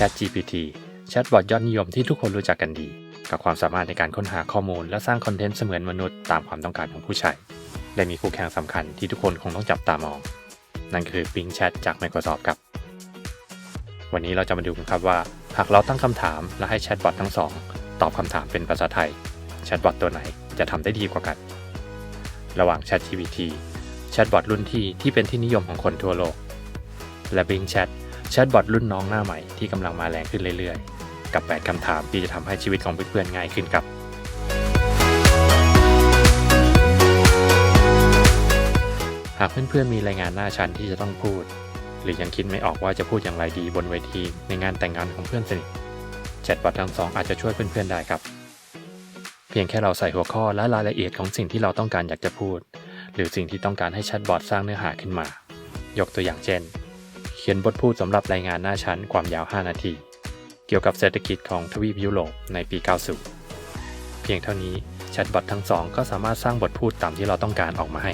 ChatGPT แชทบอทยอดนิยมที่ทุกคนรู้จักกันดี กับความสามารถในการค้นหาข้อมูล และสร้างคอนเทนต์เสมือนมนุษย์ตามความต้องการของผู้ใช้และมีคู่แข่งสำคัญที่ทุกคนคงต้องจับตามอง นั่นคือ Bing Chat จาก Microsoft ครับ วันนี้เราจะมาดูกันครับว่า หากเราตั้งคำถามและให้แชทบอททั้งสองตอบคำถามเป็นภาษาไทยแชทบอทตัวไหนจะทำได้ดีกว่ากัน ระหว่าง ChatGPT แชทบอทรุ่นที่ที่เป็นที่นิยมของคนทั่วโลก และ Bing Chat แชทบอทรุ่นน้องหน้าใหม่ที่กำลังมาแรงขึ้นเรื่อยๆ กับ 8คำถามที่จะทำให้ชีวิตของเพื่อนๆง่ายขึ้นครับ หากเพื่อนๆมีรายงานหน้าชั้นที่จะต้องพูด หรือยังคิดไม่ออกว่าจะพูดอย่างไรดีบนเวทีในงานแต่งงานของเพื่อนสนิทแชทบอททั้งสองอาจจะช่วยเพื่อนๆได้ครับ เพียงแค่เราใส่หัวข้อและรายละเอียดของสิ่งที่เราต้องการอยากจะพูด หรือสิ่งที่ต้องการให้แชทบอทสร้างเนื้อหาขึ้นมา ยกตัวอย่างเช่น ขียนบทพูดสำหรับรายงานหน้าชั้นความยาว 5 นาที เกี่ยวกับเศรษฐกิจของทวีปยุโรปในปี 90 เพียงเท่านี้แชทบอททั้งสองก็สามารถสร้างบทพูดตามที่เราต้องการออกมาให้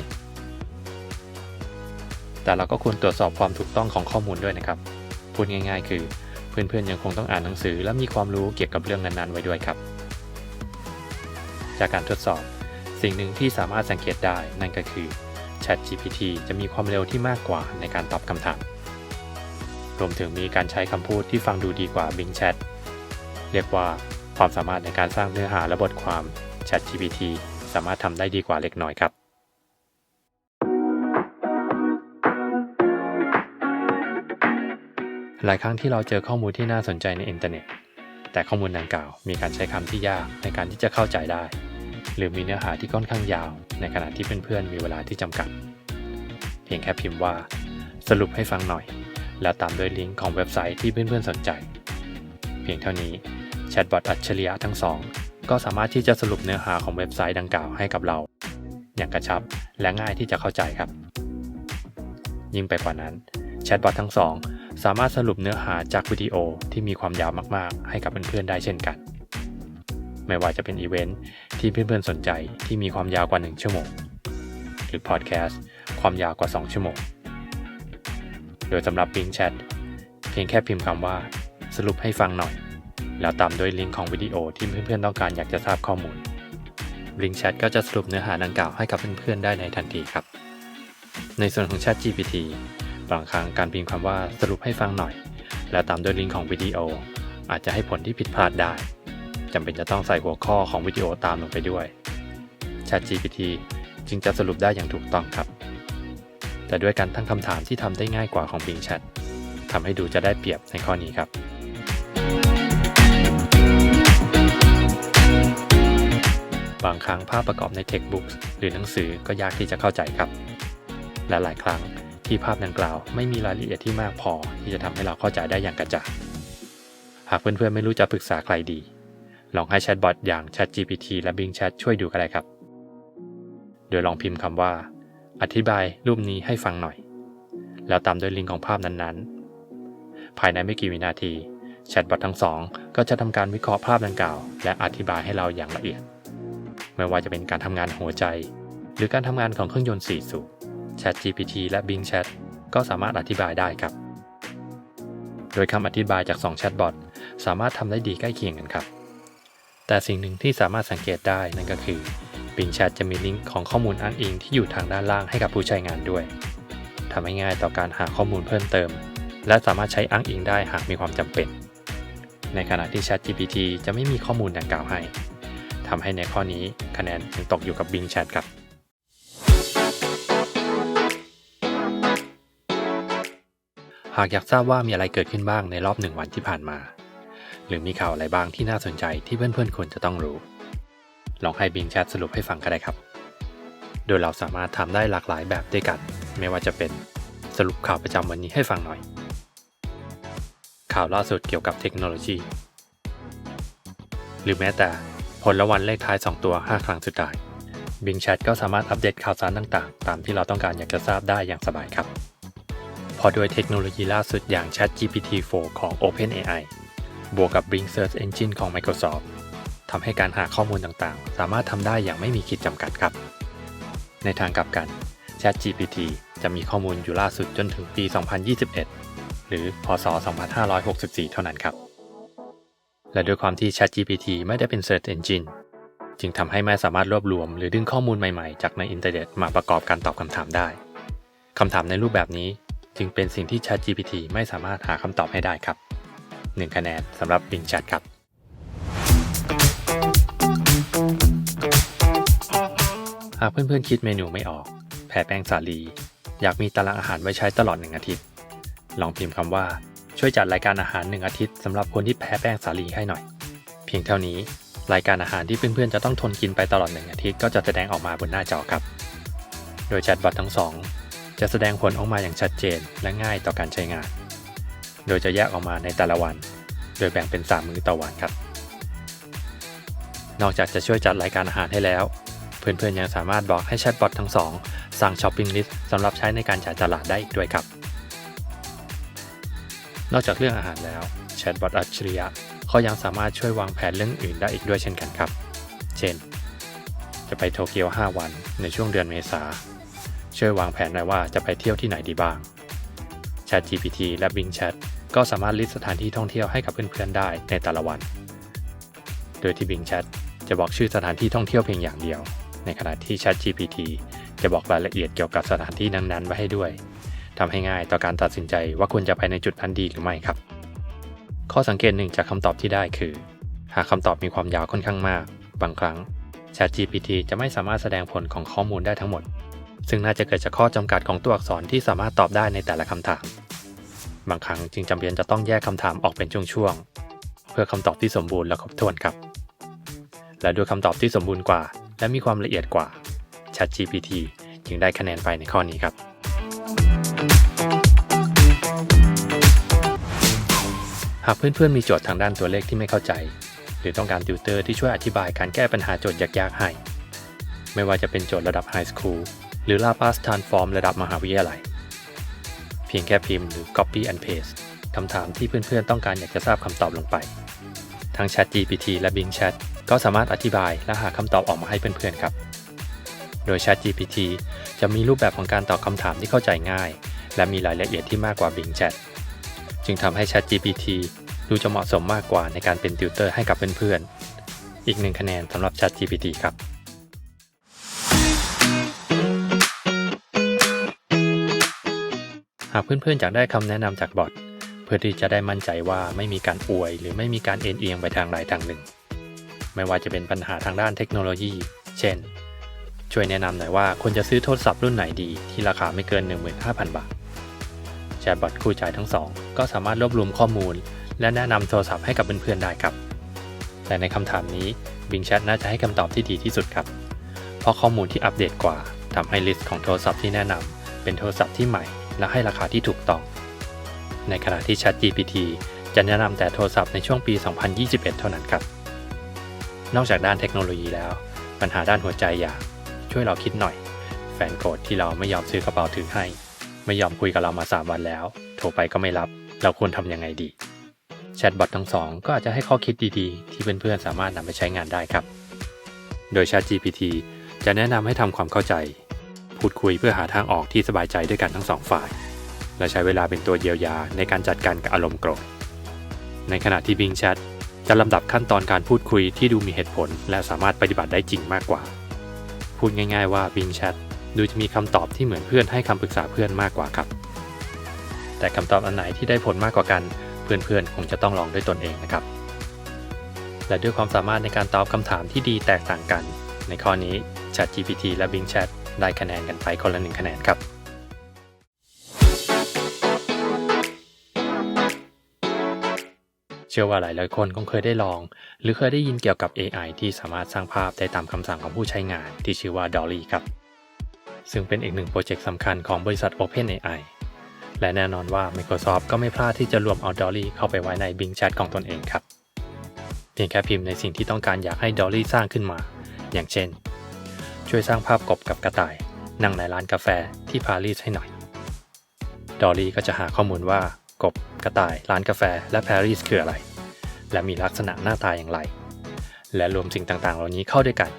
แต่เราก็ควรตรวจสอบความถูกต้องของข้อมูลด้วยนะครับ พูดง่าย ๆ คือเพื่อนๆยังคงต้องอ่านหนังสือ และมีความรู้เกี่ยวกับเรื่องนั้นๆไว้ด้วยครับ จากการทดสอบ สิ่งหนึ่งที่สามารถสังเกตได้นั่นก็คือ ChatGPT จะมีความเร็วที่มากกว่าในการตอบคำถาม รวมถึงมีการใช้คำพูดที่ฟังดูดีกว่า Bing Chat เรียกว่าความสามารถในการสร้างเนื้อหาและบทความ ChatGPT สามารถทำได้ดีกว่าเล็กน้อยครับหลายครั้งที่เราเจอข้อมูลที่น่าสนใจในอินเทอร์เน็ต แต่ข้อมูลดังกล่าวมีการใช้คำที่ยากในการที่จะเข้าใจได้ หรือมีเนื้อหาที่ค่อนข้างยาว ในขณะที่เพื่อนๆมีเวลาที่จำกัด เพียงแค่พิมพ์ว่า สรุปให้ฟังหน่อย แล้วตามด้วยลิงก์ของเว็บไซต์ที่เพื่อนๆสนใจ เพียงเท่านี้แชทบอทอัจฉริยะทั้งสองก็สามารถที่จะสรุปเนื้อหาของเว็บไซต์ดังกล่าวให้กับเรา อย่างกระชับและง่ายที่จะเข้าใจครับ ยิ่งไปกว่านั้นแชทบอททั้งสองสามารถสรุปเนื้อหาจากวิดีโอที่มีความยาวมากๆ ให้กับเพื่อนๆได้เช่นกัน ไม่ว่าจะเป็นอีเวนท์ที่เพื่อนๆสนใจที่มีความยาวกว่า 1 ชั่วโมง หรือพอดแคสต์ความยาวกว่า 2 ชั่วโมง โดยสำหรับ Bing Chat เพียงแค่พิมพ์คำว่า สรุปให้ฟังหน่อย แล้วตามด้วยลิงก์ของวิดีโอที่เพื่อนๆต้องการอยากจะทราบข้อมูล Bing Chat ก็จะสรุปเนื้อหาดังกล่าวให้กับเพื่อนๆได้ในทันทีครับ ในส่วนของ Chat GPT บางครั้งการพิมพ์คำว่าสรุปให้ฟังหน่อย แล้วตามด้วยลิงก์ของวิดีโอ อาจจะให้ผลที่ผิดพลาดได้จำเป็นจะต้องใส่หัวข้อของวิดีโอตามลงไปด้วย ChatGPT จึงจะสรุปได้อย่างถูกต้องครับ แต่ด้วยการตั้งคำถามที่ทำได้ง่ายกว่าของ Bing Chat ทำให้ดูจะได้เปรียบในข้อนี้ครับ บางครั้งภาพประกอบใน Textbooks หรือหนังสือก็ยากที่จะเข้าใจครับ และหลายครั้งที่ภาพดังกล่าวไม่มีรายละเอียดที่มากพอที่จะทำให้เราเข้าใจได้อย่างกระจ่างหากเพื่อนๆไม่รู้จะปรึกษาใครดี ลองให้แชทบอทอย่าง ChatGPT และ Bing Chat ช่วยดูก็ได้ครับ โดยลองพิมพ์คำว่า อธิบายรูปนี้ให้ฟังหน่อย แล้วตามด้วยลิงก์ของภาพนั้นๆ ภายในไม่กี่วินาทีแชทบอททั้งสองก็จะทำการวิเคราะห์ภาพดังกล่าว และอธิบายให้เราอย่างละเอียด ไม่ว่าจะเป็นการทำงานหัวใจ หรือการทำงานของเครื่องยนต์4สูบ ChatGPT และ Bing Chat ก็สามารถอธิบายได้ครับ โดยคำอธิบายจาก2แชทบอทสามารถทำได้ดีใกล้เคียงกันครับ แต่สิ่งหนึ่งที่สามารถสังเกตได้นั่นก็คือ Bing Chat จะมีลิงก์ของข้อมูลอ้างอิงที่อยู่ทางด้านล่างให้กับผู้ใช้งานด้วยทำให้ง่ายต่อการหาข้อมูลเพิ่มเติม และสามารถใช้อ้างอิงได้หากมีความจำเป็น ในขณะที่ ChatGPT จะไม่มีข้อมูลดังกล่าวให้ทำให้ในข้อนี้คะแนนยังตกอยู่กับ Bing Chat ครับหากอยากทราบว่ามีอะไรเกิดขึ้นบ้างในรอบหนึ่งวันที่ผ่านมา หรือมีข่าวอะไรบ้างที่น่าสนใจที่เพื่อนๆควรจะต้องรู้ ลองให้ Bing Chat สรุปให้ฟังก็ได้ครับ โดยเราสามารถทำได้หลากหลายแบบด้วยกัน ไม่ว่าจะเป็นสรุปข่าวประจำวันนี้ให้ฟังหน่อย ข่าวล่าสุดเกี่ยวกับเทคโนโลยี หรือแม้แต่ผลรางวัลเลขท้าย 2 ตัว 5 ครั้งสุดท้าย Bing Chat ก็สามารถอัปเดตข่าวสารต่างๆ ตามที่เราต้องการอยากจะทราบได้อย่างสบายครับ พอด้วยเทคโนโลยีล่าสุดอย่าง ChatGPT-4 ของ OpenAI บวกกับ Bing Search Engine ของ Microsoft ทำให้การหาข้อมูลต่างๆ สามารถทำได้อย่างไม่มีขีดจำกัดครับ ในทางกลับกัน ChatGPT จะมีข้อมูลอยู่ล่าสุดจนถึงปี 2021 หรือ พศ 2564 เท่านั้นครับ และด้วยความที่ ChatGPT ไม่ได้เป็น Search Engine จึงทำให้ไม่สามารถรวบรวม หรือดึงข้อมูลใหม่ๆ จากในอินเทอร์เน็ตมาประกอบการตอบคำถามได้คำถามในรูปแบบนี้จึงเป็นสิ่งที่ ChatGPT ไม่สามารถหาคำตอบให้ได้ครับ 1 คะแนนสำหรับ Bing Chat ครับากเพื่อนๆคิดเมนูไม่ออกแพ้แป้งสาลี อยากมีตารางอาหารไว้ใช้ตลอดหนึ่งอาทิตย์ ลองพิมพ์คำว่าช่วยจัดรายการอาหารหนึ่งอาทิตย์สำหรับคนที่แพ้แป้งสาลีให้หน่อย เพียงเท่านี้ รายการอาหารที่เพื่อนๆจะต้องทนกินไปตลอดหนึ่งอาทิตย์ก็จะแสดงออกมาบนหน้าจอครับ โดยแชทบอททั้งสองจะแสดงผลออกมาอย่างชัดเจนและง่ายต่อการใช้งาน โดยจะแยกออกมาในแต่ละวัน โดยแบ่งเป็น 3 มื้อต่อวันครับ นอกจากจะช่วยจัดรายการอาหารให้แล้ว เพื่อนๆยังสามารถบอกให้แชทบอททั้งสองสั่งช้อปปิ้งลิสต์สำหรับใช้ในการจ่ายตลาดได้อีกด้วยครับ นอกจากเรื่องอาหารแล้วแชทบอทอัจฉริยะเขายังสามารถช่วยวางแผนเรื่องอื่นได้อีกด้วยเช่นกันครับ เช่น จะไปโตเกียว 5 วันในช่วงเดือนเมษาช่วยวางแผนหน่อยว่าจะไปเที่ยวที่ไหนดีบ้าง ChatGPT และ Bing Chat ก็สามารถลิสต์สถานที่ท่องเที่ยวให้กับเพื่อนๆได้ในแต่ละวัน โดยที่ Bing Chat จะบอกชื่อสถานที่ท่องเที่ยวเพียงอย่างเดียว ในขณะที่ ChatGPT จะบอกรายละเอียดเกี่ยวกับสถานที่นั้นๆไว้ให้ด้วยทำให้ง่ายต่อการตัดสินใจว่าควรจะไปในจุดนั้นดีหรือไม่ครับ ข้อสังเกตหนึ่งจากคำตอบที่ได้คือ หากคำตอบมีความยาวค่อนข้างมาก บางครั้ง ChatGPT จะไม่สามารถแสดงผลของข้อมูลได้ทั้งหมด ซึ่งน่าจะเกิดจากข้อจำกัดของตัวอักษรที่สามารถตอบได้ในแต่ละคำถาม บางครั้งจึงจำเป็นจะต้องแยกคำถามออกเป็นช่วงๆเพื่อคำตอบที่สมบูรณ์และครบถ้วนครับ และด้วยคำตอบที่สมบูรณ์กว่า และมีความละเอียดกว่า ChatGPT จึงได้คะแนนไปในข้อนี้ครับ หากเพื่อนๆมีโจทย์ทางด้านตัวเลขที่ไม่เข้าใจ หรือต้องการติวเตอร์ที่ช่วยอธิบายการแก้ปัญหาโจทย์ยากๆให้ ไม่ว่าจะเป็นโจทย์ระดับไฮสคูลหรือ Laplace Transform ระดับมหาวิทยาลัย เพียงแค่พิมพ์หรือ Copy and Paste คำถามที่เพื่อนๆต้องการอยากจะทราบคำตอบลงไป ทั้ง ChatGPT และ Bing Chat ก็สามารถอธิบายและหาคำตอบออกมาให้เพื่อนๆครับ โดย ChatGPT จะมีรูปแบบของการตอบคำถามที่เข้าใจง่าย และมีรายละเอียดที่มากกว่า Bing Chat จึงทำให้ ChatGPT ดูจะเหมาะสมมากกว่าในการเป็นติวเตอร์ให้กับเพื่อนๆ อีกหนึ่งคะแนนสำหรับ ChatGPT ครับหากเพื่อนๆอยากได้คำแนะนำจากบอทเพื่อที่จะได้มั่นใจว่าไม่มีการอวย หรือไม่มีการเอ็นเอียงไปทางใดทางหนึ่ง ไม่ว่าจะเป็นปัญหาทางด้านเทคโนโลยี เช่น ช่วยแนะนำหน่อยว่าควรจะซื้อโทรศัพท์รุ่นไหนดีที่ราคาไม่เกิน 15,000 บาทแชทบอทคู่ใจทั้งสองก็สามารถรวบรวมข้อมูล และแนะนำโทรศัพท์ให้กับเพื่อนๆได้ครับ แต่ในคำถามนี้ Bing Chat น่าจะให้คำตอบที่ดีที่สุดครับ เพราะข้อมูลที่อัปเดตกว่าทำให้ลิสต์ของโทรศัพท์ที่แนะนำเป็นโทรศัพท์ที่ใหม่ และให้ราคาที่ถูกต้อง ในขณะที่ ChatGPT จะแนะนำแต่โทรศัพท์ในช่วงปี 2021 เท่านั้นครับ นอกจากด้านเทคโนโลยีแล้ว ปัญหาด้านหัวใจอยางช่วยเราคิดหน่อย แฟนโกรธที่เราไม่ยอมซื้อกระเป๋าถือให้ ไม่ยอมคุยกับเรามา 3 วันแล้ว โทรไปก็ไม่รับ เราควรทำยังไงดี แชทบอททั้งสองก็อาจจะให้ข้อคิดดีๆ ที่เพื่อนๆสามารถนำไปใช้งานได้ครับ โดย ChatGPT จะแนะนำให้ทำความเข้าใจ พูดคุยเพื่อหาทางออกที่สบายใจด้วยกันทั้งสองฝ่าย และใช้เวลาเป็นตัวเยียวยาในการจัดการกับอารมณ์โกรธ ในขณะที่ Bing Chat จะลำดับขั้นตอนการพูดคุยที่ดูมีเหตุผล และสามารถปฏิบัติได้จริงมากกว่า พูดง่าย ๆ ว่า Bing Chat ดูจะมีคำตอบที่เหมือนเพื่อนให้คำปรึกษาเพื่อนมากกว่าครับ แต่คำตอบอันไหนที่ได้ผลมากกว่ากัน เพื่อนๆคงจะต้องลองด้วยตนเองนะครับ และด้วยความสามารถในการตอบคำถามที่ดีแตกต่างกัน ในข้อนี้ ChatGPT และ Bing Chat ได้คะแนนกันไปคนละหนึ่งคะแนนครับ เชื่อว่าหลายๆคนคงเคยได้ลอง หรือเคยได้ยินเกี่ยวกับ AI ที่สามารถสร้างภาพได้ตามคำสั่งของผู้ใช้งานที่ชื่อว่า Dolly ครับ ซึ่งเป็นอีกหนึ่งโปรเจกต์สำคัญของบริษัท OpenAI และแน่นอนว่า Microsoft ก็ไม่พลาดที่จะรวมเอา Dolly เข้าไปไว้ใน Bing Chat ของตนเองครับ เพียงแค่พิมพ์ในสิ่งที่ต้องการอยากให้ Dolly สร้างขึ้นมา อย่างเช่น ช่วยสร้างภาพกบกับกระต่าย นั่งในร้านกาแฟที่ปารีสให้หน่อย Dolly ก็จะหาข้อมูลว่า กบ กระต่าย ร้านกาแฟ และปารีสคืออะไร และมีลักษณะหน้าตาอย่างไร และรวมสิ่งต่างๆ เหล่านี้เข้าด้วยกัน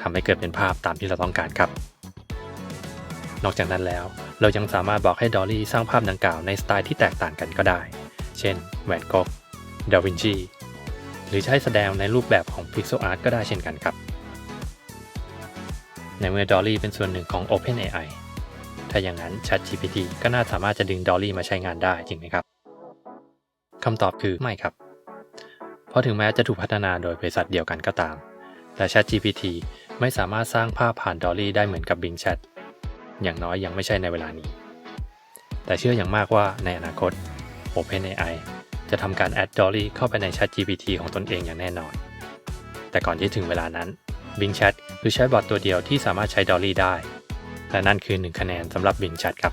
ทำให้เกิดเป็นภาพตามที่เราต้องการครับ นอกจากนั้นแล้ว เรายังสามารถบอกให้ Dolly สร้างภาพดังกล่าวในสไตล์ที่แตกต่างกันก็ได้ เช่นแวนก๊อกดาวินชี หรือใช้แสดงในรูปแบบของ Pixel Art ก็ได้เช่นกันครับ ในเมื่อ Dolly เป็นส่วนหนึ่งของ OpenAI ถ้าอย่างนั้น ChatGPT ก็น่าสามารถจะดึง Dolly มาใช้งานได้จริงไหมครับคำตอบคือไม่ครับ เพราะถึงแม้จะถูกพัฒนาโดยบริษัทเดียวกันก็ตาม แต่ ChatGPT ไม่สามารถสร้างภาพผ่าน Dolly ได้เหมือนกับ Bing Chat อย่างน้อยยังไม่ใช่ในเวลานี้ แต่เชื่ออย่างมากว่าในอนาคต OpenAI จะทำการ add Dolly เข้าไปใน ChatGPT ของตนเองอย่างแน่นอน แต่ก่อนที่ถึงเวลานั้น Bing Chat คือแชทบอทตัวเดียวที่สามารถใช้ Dolly ได้ และนั่นคือ 1 คะแนนสำหรับ Bing Chat ครับ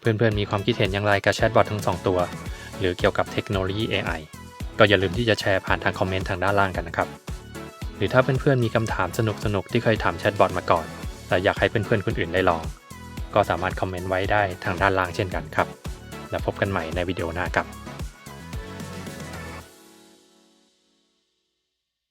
เพื่อนๆมีความคิดเห็นอย่างไรกับแชทบอททั้งสองตัว หรือเกี่ยวกับเทคโนโลยี AI ก็อย่าลืมที่จะแชร์ผ่านทางคอมเมนต์ทางด้านล่างกันนะครับ หรือถ้าเพื่อนๆมีคำถามสนุกๆที่เคยถามแชทบอทมาก่อน แต่อยากให้เพื่อนๆคนอื่นได้ลอง ก็สามารถคอมเมนต์ไว้ได้ทางด้านล่างเช่นกันครับ แล้วพบกันใหม่ในวิดีโอหน้าครับ